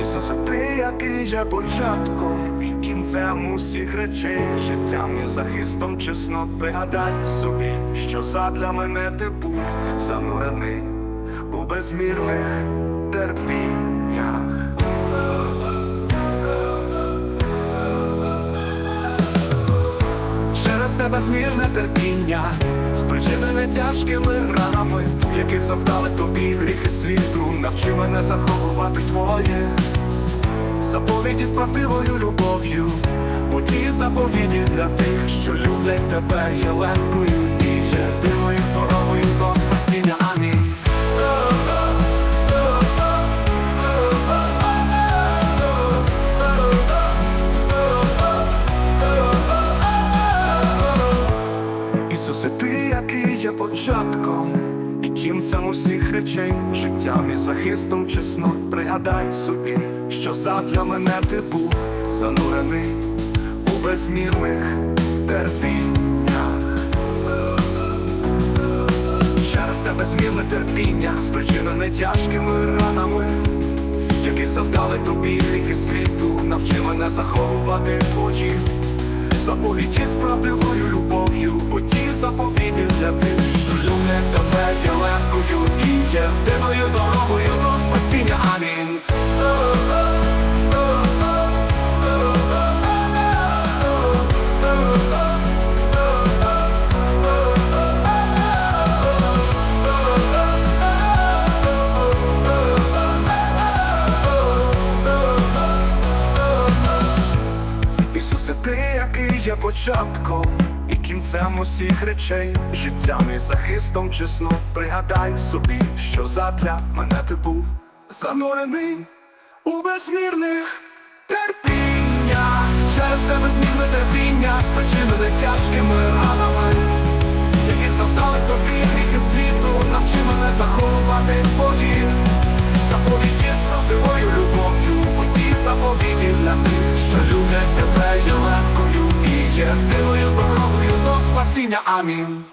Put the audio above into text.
Ісусе, ти, який є початком і кінцем усіх речей, життям і захистом чесно пригадай собі, що задля мене ти був занурений у безмірних терпіннях. Тебе змірне терпіння, спричинене тяжкими ранами, які завдали тобі гріхи світу, навчи мене заховувати твоє. Заповіді з правдивою любов'ю, бо ті заповіді для тих, що люблять тебе, є легкою і єдиною дорогою Ісусе, ти, який є початком. І кінцем усіх речей, життям і захистом чесно пригадай собі, що задля мене ти був занурений у безмірних терпіннях. Через тебе змірне терпіння, спричинене тяжкими ранами, які завдали тобі гріхи світу, навчи мене заховувати твої заповіді єдиною дорогою до спасіння. Амінь. Ісусе, ти, який є початком кінцем усіх речей, життям і захистом чесно пригадай собі, що задля мене ти був занурений у безмірних терпіння, через тебе зміни терпіння, спричинене тяжкими ранами, Амінь.